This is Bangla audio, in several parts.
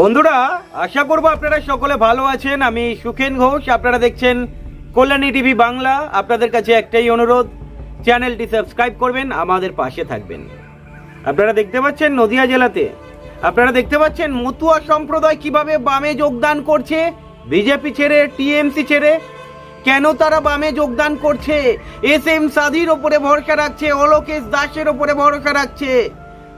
বন্ধুরা, আশা করব আপনারা সকলে ভালো আছেন। আমি সুখেন ঘোষ, আপনারা দেখছেন কল্যাণী টিভি বাংলা। আপনাদের কাছে একটাই অনুরোধ, চ্যানেলটি সাবস্ক্রাইব করবেন, আমাদের পাশে থাকবেন। আপনারা দেখতে পাচ্ছেন নদিয়া জেলাতে? আপনারা দেখতে পাচ্ছেন মতুয়া সম্প্রদায় কীভাবে বামে যোগদান করছে? বিজেপি ছেড়ে, টিএমসি ছেড়ে, কেন তারা বামে যোগদান করছে? এস এম সাদির ওপরে ভরসা রাখছে, অলোকেশ দাসের ওপরে ভরসা রাখছে।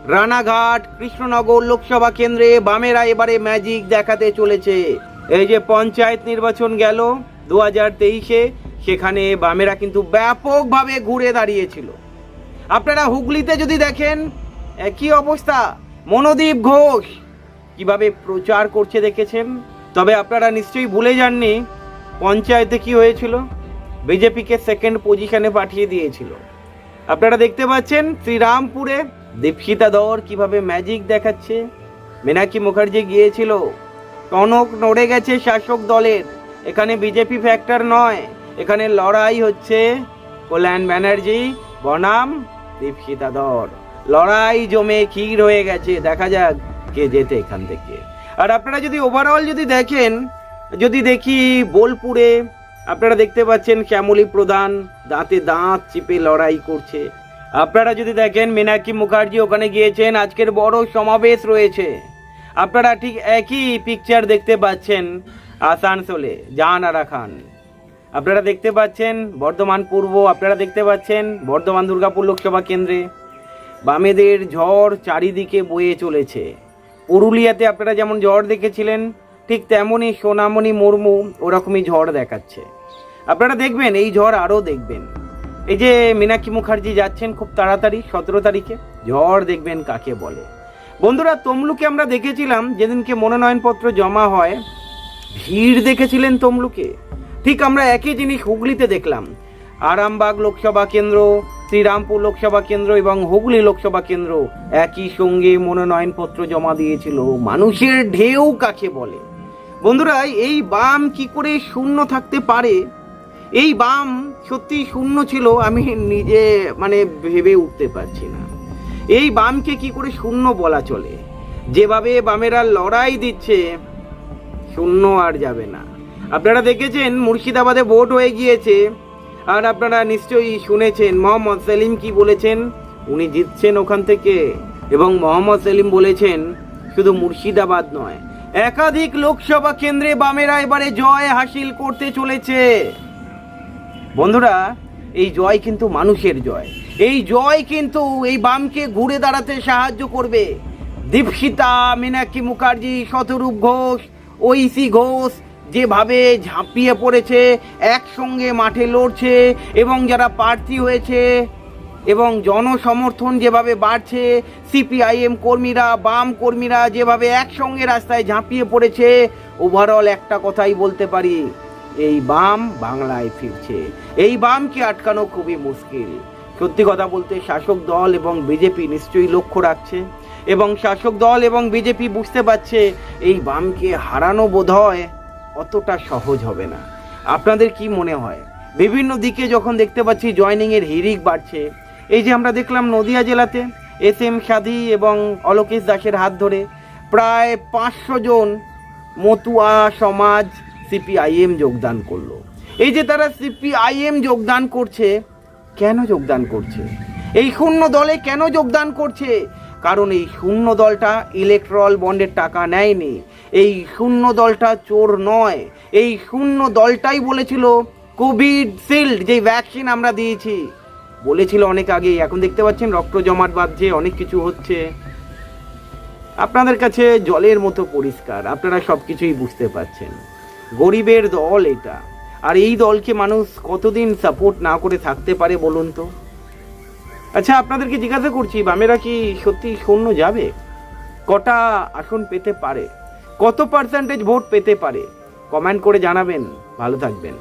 রানাঘাট, কৃষ্ণনগর লোকসভা কেন্দ্রে বামেরা এবারে ম্যাজিক দেখাতে চলেছে। এই যে পঞ্চায়েত নির্বাচন গেল দু হাজার তেইশে, সেখানে বামেরা কিন্তু ব্যাপকভাবে ঘুরে দাঁড়িয়েছিল। আপনারা হুগলিতে যদি দেখেন, একই অবস্থা, মনোদীপ ঘোষ কীভাবে প্রচার করছে দেখেছেন? তবে আপনারা নিশ্চয়ই ভুলে যাননি, পঞ্চায়েতে কি হয়েছিল? বিজেপিকে সেকেন্ড পজিশনে পাঠিয়ে দিয়েছিল। আপনারা দেখতে পাচ্ছেন, শ্রীরামপুরে দীপশিতা দর কীভাবে ম্যাজিক দেখাচ্ছে? মীনাক্ষী মুখার্জি গিয়েছিল, টনক নড়ে গেছে শাসক দলের। এখানে বিজেপি ফ্যাক্টর নয়, এখানে লড়াই হচ্ছে। কল্যাণ ব্যানার্জি, বনাম, দীপশিতা দর লড়াই জমে ক্ষীর হয়ে গেছে, দেখা যাক কে যেতে এখান থেকে। আর আপনারা যদি ওভারঅল যদি দেখেন, যদি দেখি বোলপুরে, আপনারা দেখতে পাচ্ছেন শ্যামলী প্রধান দাঁতে দাঁত চিপে লড়াই করছে। আপনারা যদি দেখেন মীনাক্ষী মুখার্জি ওখানে গিয়েছেন, আজকের বড় সমাবেশ রয়েছে। আপনারা ঠিক একই পিকচার দেখতে পাচ্ছেন আসানসোলে জাহানারা খান। আপনারা দেখতে পাচ্ছেন বর্ধমান পূর্ব, আপনারা দেখতে পাচ্ছেন বর্ধমান দুর্গাপুর লোকসভা কেন্দ্রে। বামেদের ঝড় চারিদিকে বয়ে চলেছে। পুরুলিয়াতে আপনারা যেমন ঝড় দেখেছিলেন, ঠিক তেমনই সোনামণি মুর্মু ওরকমই ঝড় দেখাচ্ছে। আপনারা দেখবেন, এই ঝড় আরও দেখবেন। এই যে মীনাক্ষী মুখার্জি যাচ্ছেন খুব তাড়াতাড়ি, সতেরো তারিখে, ঝড় দেখবেন কাকে বলে। বন্ধুরা, তমলুকে আমরা দেখেছিলাম, যেদিনকে মনোনয়নপত্র জমা হয়, ভিড় দেখেছিলেন তমলুকে। ঠিক আমরা একই জিনিস হুগলিতে দেখলাম। আরামবাগ লোকসভা কেন্দ্র, শ্রীরামপুর লোকসভা কেন্দ্র এবং হুগলি লোকসভা কেন্দ্র একই সঙ্গে মনোনয়নপত্র জমা দিয়েছিল। মানুষের ঢেউ কাকে বলে? বন্ধুরা, এই বাম কি করে শূন্য থাকতে পারে? এই বাম সত্যি শূন্য ছিল, আমি নিজে মানে ভেবে উঠতে পারছি না। এই বামকে কি করে শূন্য বলা চলে? যেভাবে বামেরা লড়াই দিচ্ছে, শূন্য আর যাবে না। আপনারা দেখেছেন, মুর্শিদাবাদে ভোট হয়ে গিয়েছে। আর আপনারা নিশ্চয়ই শুনেছেন, মোহাম্মদ সেলিম কি বলেছেন? উনি জিতছেন ওখান থেকে। এবং মোহাম্মদ সেলিম বলেছেন, শুধু মুর্শিদাবাদ নয়, একাধিক লোকসভা কেন্দ্রে বামেরা এবারে জয় হাসিল করতে চলেছে। বন্ধুরা, এই জয় কিন্তু মানুষের জয়। এই জয় কিন্তু এই বামকে ঘুরে দাঁড়াতে সাহায্য করবে। দীপশিতা, মীনাক্ষী মুখার্জি, শতরূপ ঘোষ, ঐশী ঘোষ যেভাবে ঝাঁপিয়ে পড়েছে, একসঙ্গে মাঠে লড়ছে এবং যারা প্রার্থী হয়েছে এবং জনসমর্থন যেভাবে বাড়ছে, সিপিআইএম কর্মীরা, বাম কর্মীরা যেভাবে একসঙ্গে রাস্তায় ঝাঁপিয়ে পড়েছে ওভারঅল একটা কথাই বলতে পারি। এই বাম বাংলায় ফিরছে। এই বামকে আটকানো খুবই মুশকিল। সত্যি কথা বলতে শাসক দল এবং বিজেপি নিশ্চয়ই লক্ষ্য রাখছে এবং শাসক দল এবং বিজেপি বুঝতে পারছে এই বামকে হারানো বোধ অতটা সহজ হবে না। আপনাদের কি মনে হয়? বিভিন্ন দিকে যখন দেখতে পাচ্ছি জয়নিংয়ের হিরিক বাড়ছে, এই যে আমরা দেখলাম নদিয়া জেলাতে এস এম সাদি এবং অলোকেশ দাসের হাত ধরে প্রায় পাঁচশো জন মতুয়া সমাজ সিপিআইএম যোগদান করল। এই যে তারা সিপিআইএম যোগদান করছে, কেন যোগদান করছে? এই শূন্য দলে কেন যোগদান করছে? কারণ এই শূন্য দলটা ইলেকট্রল বন্ডের টাকা নেয়নি। এই শূন্য দলটা চোর নয়। এই শূন্য দলটাই বলেছিল, কোভিড শিল্ড যে ভ্যাকসিন আমরা দিয়েছি। বলেছিল অনেক আগে এখন দেখতে পাচ্ছেন রক্ত জমাট বাঁধছে, অনেক কিছু হচ্ছে। আপনাদের কাছে জলের মতো পরিষ্কার, আপনারা সব কিছুই বুঝতে পারছেন। গরিবের দল এটা। আর এই দলকে মানুষ কতদিন সাপোর্ট না করে থাকতে পারে বলুন তো? আচ্ছা আপনাদেরকে জিজ্ঞাসা করছি, বামেরা কি সত্যি শূন্য যাবে? কটা আসন পেতে পারে? কত পার্সেন্টেজ ভোট পেতে পারে? কমেন্ট করে জানাবেন। ভালো থাকবেন।